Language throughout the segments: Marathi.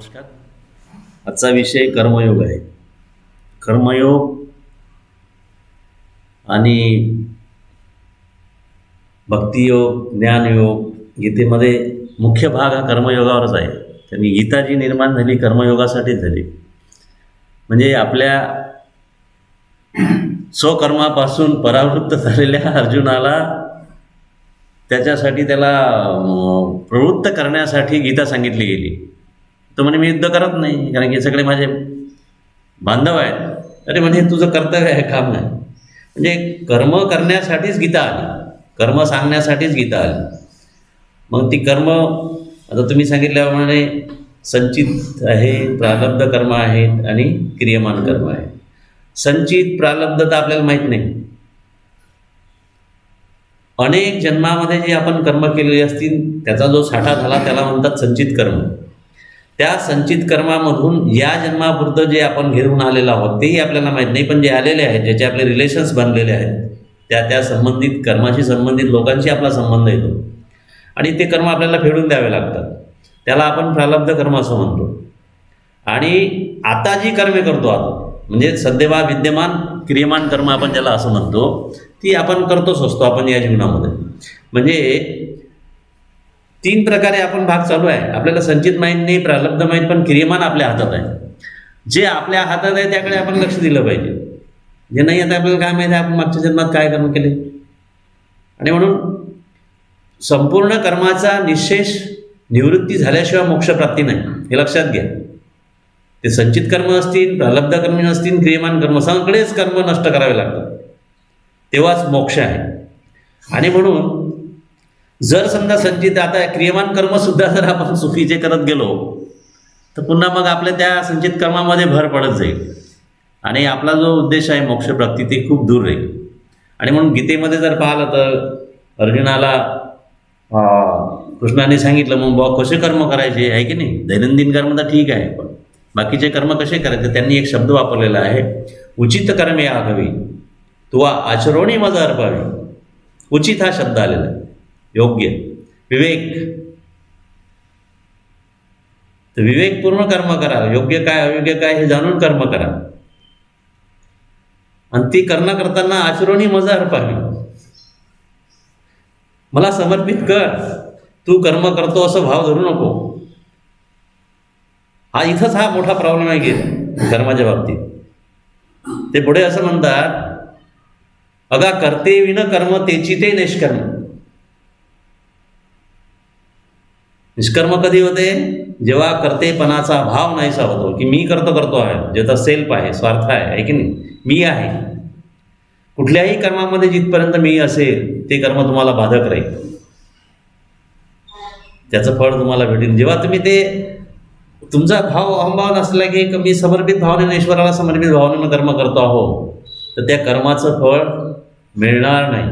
नमस्कार. आजचा विषय कर्मयोग आहे. कर्मयोग आणि भक्तियोग ज्ञानयोग गीतेमध्ये मुख्य भाग हा कर्मयोगावरच आहे. त्यांनी गीता जी निर्माण झाली कर्मयोगासाठीच झाली. म्हणजे आपल्या स्वकर्मापासून परावृत्त झालेल्या अर्जुनाला त्याच्यासाठी त्याला प्रवृत्त करण्यासाठी गीता सांगितली गेली. तर म्हणे मी युद्ध करत नाही कारण की सगळे माझे बांधव आहेत. अरे म्हणे तुझं कर्तव्य आहे काम आहे. म्हणजे कर्म करण्यासाठीच गीता आली. कर्म सांगण्यासाठीच गीता आली. मग ती कर्म आता तुम्ही सांगितल्याप्रमाणे संचित आहे प्रारब्ध कर्म आहेत आणि क्रियमान कर्म आहे संचित प्रारब्ध तर आपल्याला माहीत नाही. अनेक जन्मामध्ये जे आपण कर्म केलेले असतील त्याचा जो साठा झाला त्याला म्हणतात संचित कर्म. त्या संचित कर्मामधून या जन्मापुरतं जे आपण घेऊन आलेलो आहोत तेही आपल्याला माहीत नाही पण जे आलेले आहेत ज्याचे आपले रिलेशन्स बनलेले आहेत त्या त्या संबंधित कर्माशी संबंधित लोकांशी आपला संबंध येतो. आणि ते कर्म आपल्याला फेडून द्यावे लागतात. त्याला आपण प्रलब्ध कर्म असं म्हणतो. आणि आता जी कर्मे करतो आपण म्हणजे सद्यवा विद्यमान क्रियमान कर्म आपण ज्याला असं म्हणतो ती आपण करतोच असतो आपण या जीवनामध्ये. म्हणजे तीन प्रकारे आपण भाग चालू आहे. आपल्याला संचित माहीत नाही प्रारब्ध माहीत पण क्रियमान आपल्या हातात आहे. जे आपल्या हातात आहे त्याकडे आपण लक्ष दिलं पाहिजे. जे नाही आता आपल्याला काय माहिती आहे? आपण मागच्या जन्मात काय कर्म केले? आणि म्हणून संपूर्ण कर्माचा निशेष निवृत्ती झाल्याशिवाय मोक्षप्राप्ती नाही. हे लक्षात घ्या. ते संचित कर्म असतील प्रलब्ध कर्म असतील क्रियमान कर्म सगळेच कर्म नष्ट करावे लागतात. तेव्हाच मोक्ष आहे. आणि म्हणून जर समजा संचित आता क्रियमान कर्मसुद्धा जर आपण चुकीचे करत गेलो तर पुन्हा मग आपल्या त्या संचित कर्मामध्ये भर पडत जाईल. आणि आपला जो उद्देश आहे मोक्षप्राप्ती ते खूप दूर राहील. आणि म्हणून गीतेमध्ये जर पाहिलं तर अर्जुनाला कृष्णाने सांगितलं मग बुवा कसे कर्म करायचे? आहे की नाही? दैनंदिन कर्म तर ठीक आहे पण बाकीचे कर्म कसे करायचे? त्यांनी एक शब्द वापरलेला आहे उचित कर्मे आघावी तुवा आचरणी मजा अर्पावी. उचित हा शब्द आलेला आहे. योग्य. विवेक. तर विवेकपूर्ण कर्म करा. योग्य काय अयोग्य काय हे जाणून कर्म करा. आणि ती करणं करताना आचरणी मजा अर्पावी मला समर्पित कर. तू कर्म करतो असं भाव धरू नको. हा इथंच हा मोठा प्रॉब्लेम आहे की कर्माच्या बाबतीत. ते पुढे असं म्हणतात अगा करते विन कर्म तेची ते निष्कर्म. निष्कर्म कधी होते? जेव्हा कर्तेपणाचा भाव नाहीसा होतो की मी करतो करतो आहे. ज्याचा सेल्फ आहे स्वार्थ आहे आहे की नाही? मी आहे. कुठल्याही कर्मामध्ये जिथपर्यंत मी असेल ते कर्म तुम्हाला बाधक राहील. त्याचं फळ तुम्हाला भेटेल. जेव्हा तुम्ही ते तुमचा भाव अहंभाव नसला की मी समर्पित भावनेने ईश्वराला समर्पित भावनेनं कर्म करतो आहो तर त्या कर्माचं फळ मिळणार नाही.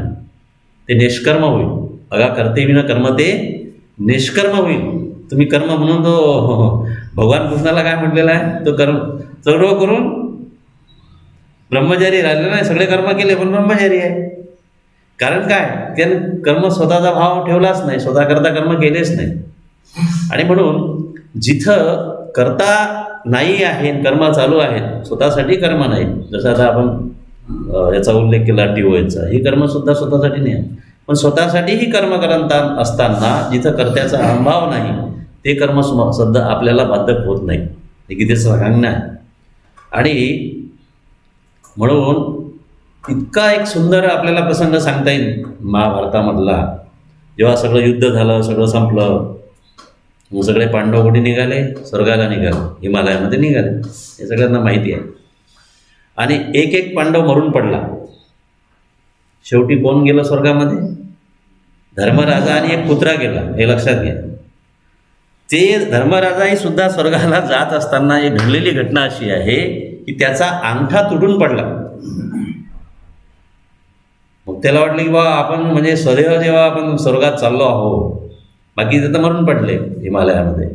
ते निष्कर्म होईल. अगा करते विना कर्म ते निष्कर्म होईल. तुम्ही कर्म म्हणून तो भगवान कृष्णाला काय म्हटलेला आहे? तो कर्म सर्व करून ब्रह्मचारी राहिलेला नाही सगळे कर्म केले पण ब्रह्मचारी आहे. कारण काय? त्याने कर्म स्वतःचा भाव ठेवलाच नाही. स्वतः करता कर्म केलेच नाही. आणि म्हणून जिथं करता नाही आहे कर्म चालू आहेत स्वतःसाठी कर्म नाही. जसं आता आपण याचा उल्लेख केला टीओचा हे कर्मसुद्धा स्वतःसाठी नाही. आहे. पण स्वतःसाठीही कर्म करत असताना जिथं कर्त्याचा अभाव नाही ते कर्म सुम- सध्या आपल्याला बाधक होत नाही. हे गीतेचं सांगणं आहे. आणि म्हणून इतका एक सुंदर आपल्याला प्रसंग सांगता येईल महाभारतामधला. जेव्हा सगळं युद्ध झालं सगळं संपलं मग सगळे पांडव कुठे निघाले? स्वर्गाला निघाले हिमालयामध्ये निघाले. हे सगळ्यांना माहिती आहे. आणि एक एक पांडव मरून पडला. शेवटी कोण गेलं स्वर्गामध्ये? धर्मराजा आणि एक कुत्रा गेला हे लक्षात घ्या. ते धर्मराजाही सुद्धा स्वर्गाला जात असताना एक घडलेली घटना अशी आहे की त्याचा अंगठा तुटून पडला. मग त्याला वाटलं की बा आपण म्हणजे सदैव जेव्हा आपण स्वर्गात चाललो आहो बाकी तर मरून पडले हिमालयामध्ये.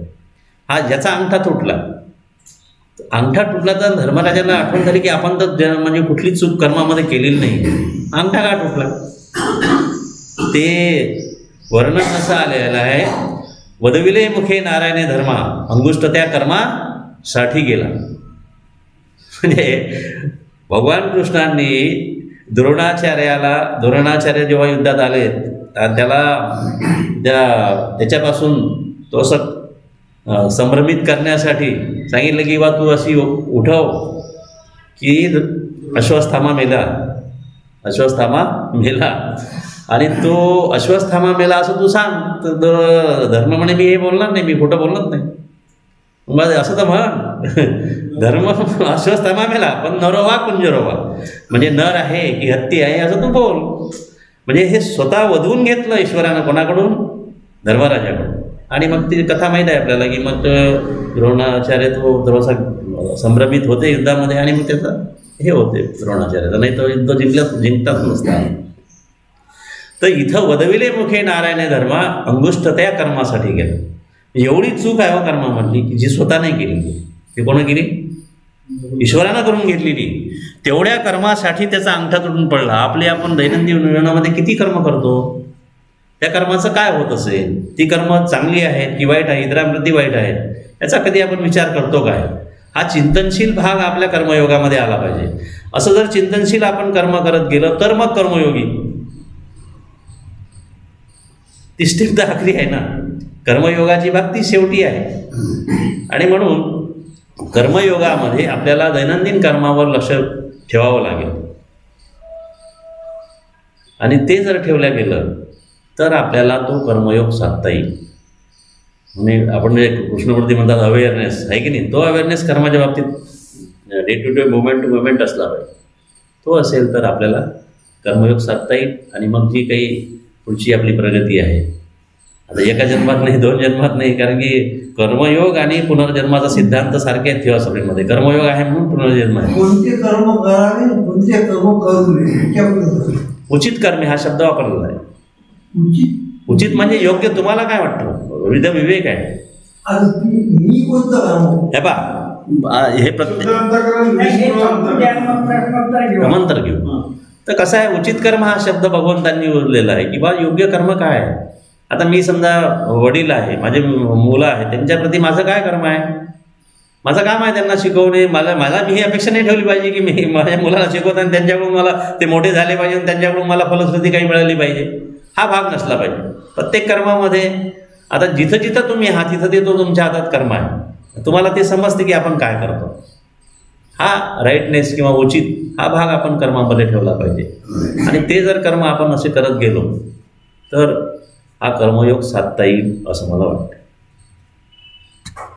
हा ज्याचा अंगठा तुटला. अंगठा तुटला तर धर्मराजाला आठवण झाली की आपण तर म्हणजे कुठलीच चूक कर्मामध्ये केलेली नाही. अंगठा का तुटला? ते वर्णन असं आलेलं आहे वदविले मुखे नारायणे धर्मा अंगुष्ट त्या कर्मासाठी गेला. म्हणजे भगवान कृष्णांनी द्रोणाचार्याला द्रोणाचार्य जेव्हा युद्धात आले त्याला त्या त्याच्यापासून तो असं संभ्रमित करण्यासाठी सांगितलं की बा तू अशी उठव की अश्वस्थामा मेला अश्वस्थामा मेला. आणि तो अश्वत्थामा मेला असं तू सांग. तर धर्म म्हणे मी हे बोलणार नाही मी खोटं बोलणार नाही. मग असं तर म्हण. धर्म अश्वत्थामा मेला पण नरोवा कुंजरोवा म्हणजे नर आहे की हत्ती आहे असं तू बोल. म्हणजे हे स्वतः वधवून घेतलं ईश्वरानं कोणाकडून? धर्मराजाकडून. आणि मग ती कथा माहीत आहे आपल्याला की मग द्रोणाचार्य तो हो, थोडासा संभ्रमित होते युद्धामध्ये आणि मग त्याचं हे होते द्रोणाचार्याचं नाही तर युद्ध जिंकलं जिंकताच नसतात तर इथं वदविले मुखे नारायणे धर्मा अंगुष्ट त्या कर्मासाठी गेलं. एवढी चूक आहे हो कर्मामधली की जी स्वतः नाही केली. ती कोणा केली? ईश्वरानं करून घेतलेली. तेवढ्या कर्मासाठी त्याचा अंगठा तुटून पडला. आपले आपण दैनंदिन जीवनामध्ये किती कर्म करतो? त्या कर्माचं काय होत असेल? ती कर्म चांगली आहेत की वाईट आहे इतरांप्रती वाईट आहेत? याचा कधी आपण विचार करतो काय? हा चिंतनशील भाग आपल्या कर्मयोगामध्ये आला पाहिजे. असं जर चिंतनशील आपण कर्म करत गेलं तर मग कर्मयोगी ती स्टेप तर आखरी आहे ना. कर्मयोगाची बाब ती शेवटी आहे. आणि म्हणून कर्मयोगामध्ये आपल्याला दैनंदिन कर्मावर लक्ष ठेवावं लागेल. आणि ते जर ठेवल्या गेलं तर आपल्याला तो कर्मयोग साधता येईल. म्हणजे आपण जे कृष्णमूर्ती म्हणतात अवेअरनेस आहे की नाही? तो अवेअरनेस कर्माच्या बाबतीत day to day movement to movement असला पाहिजे. तो असेल तर आपल्याला कर्मयोग साधता येईल. आणि मग जी काही पुढची आपली प्रगती आहे. आता एका जन्मात नाही दोन जन्मात नाही कारण की कर्मयोग आणि पुनर्जन्माचा सिद्धांत सारखे आहेत थिओसॉफीमध्ये कर्मयोग आहे म्हणून पुनर्जन्म आहे. कोणते कर्म करावे कोणते कर्म करू नये याच्याबद्दल उचित कर्मे हा शब्द वापरलेला आहे. उचित? उचित म्हणजे योग्य तुम्हाला काय वाटतं? विविध विवेक आहे. मी कोणतं हे पा हे प्रत्येक घेऊ. तर कसं आहे उचित कर्म हा शब्द भगवंतांनी उरलेला आहे की योग्य कर्म काय आहे? आता मी समजा वडील आहे माझे मुलं आहे त्यांच्याप्रती माझं काय कर्म आहे? माझं काम आहे त्यांना शिकवणे मला मला मी ही अपेक्षा नाही ठेवली पाहिजे की मी माझ्या मुलाला शिकवताना त्यांच्याकडून मला ते मोठे झाले पाहिजे आणि त्यांच्याकडून मला फलश्रुती काही मिळाली पाहिजे. हा भाग नसला पाहिजे. प्रत्येक कर्मामध्ये आता जिथं जिथं तुम्ही हा तिथं ते तो तुमच्या हातात कर्म आहे. तुम्हाला ते समजते की आपण काय करतो. हा राईटनेस किंवा उचित हा भाग आपण कर्मामध्ये ठेवला पाहिजे. आणि ते जर कर्म आपण असे करत गेलो तर हा कर्मयोग साधता येईल असं मला वाटतं.